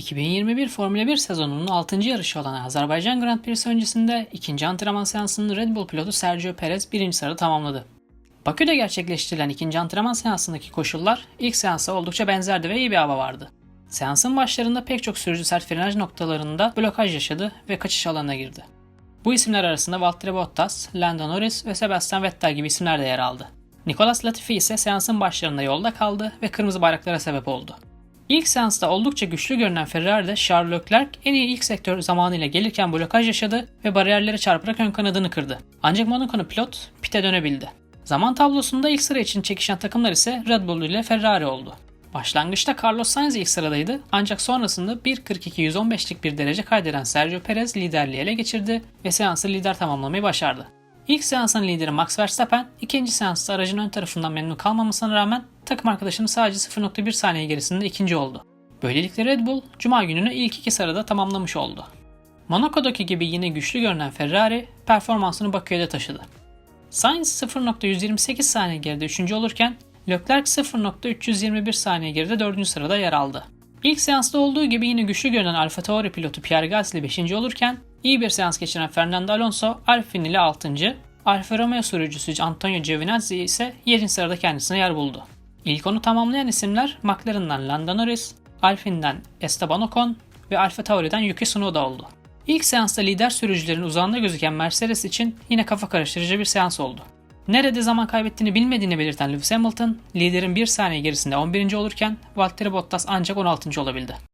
2021 Formula 1 sezonunun 6. yarışı olan Azerbaycan Grand Prix öncesinde ikinci antrenman seansını Red Bull pilotu Sergio Perez birinci sırada tamamladı. Bakü'de gerçekleştirilen ikinci antrenman seansındaki koşullar ilk seansa oldukça benzerdi ve iyi bir hava vardı. Seansın başlarında pek çok sürücü sert frenaj noktalarında blokaj yaşadı ve kaçış alanına girdi. Bu isimler arasında Valtteri Bottas, Lando Norris ve Sebastian Vettel gibi isimler de yer aldı. Nicolas Latifi ise seansın başlarında yolda kaldı ve kırmızı bayraklara sebep oldu. İlk seansta oldukça güçlü görünen Ferrari'de Charles Leclerc en iyi ilk sektör zamanıyla gelirken blokaj yaşadı ve bariyerlere çarparak ön kanadını kırdı. Ancak Monaco'nun pilot pite dönebildi. Zaman tablosunda ilk sıra için çekişen takımlar ise Red Bull ile Ferrari oldu. Başlangıçta Carlos Sainz ilk sıradaydı ancak sonrasında 1.42-115'lik bir derece kaydeden Sergio Perez liderliği ele geçirdi ve seansı lider tamamlamayı başardı. İlk seansın lideri Max Verstappen, ikinci seansta aracın ön tarafından memnun kalmamasına rağmen takım arkadaşının sadece 0.1 saniye gerisinde ikinci oldu. Böylelikle Red Bull, Cuma gününü ilk iki sırada tamamlamış oldu. Monaco'daki gibi yine güçlü görünen Ferrari, performansını Bakü'ye de taşıdı. Sainz 0.128 saniye geride 3. olurken Leclerc 0.321 saniye geride 4. sırada yer aldı. İlk seansta olduğu gibi yine güçlü görünen Alfa Tauri pilotu Pierre Gasly 5. olurken iyi bir seans geçiren Fernando Alonso Alpine ile 6. Alfa Romeo sürücüsü Antonio Giovinazzi ise 7. sırada kendisine yer buldu. İlk onu tamamlayan isimler McLaren'dan Lando Norris, Alpine'den Esteban Ocon ve Alfa Tauri'den Yuki Tsunoda oldu. İlk seansta lider sürücülerin uzağında gözüken Mercedes için yine kafa karıştırıcı bir seans oldu. Nerede zaman kaybettiğini bilmediğini belirten Lewis Hamilton, liderin 1 saniye gerisinde 11. olurken Valtteri Bottas ancak 16. olabildi.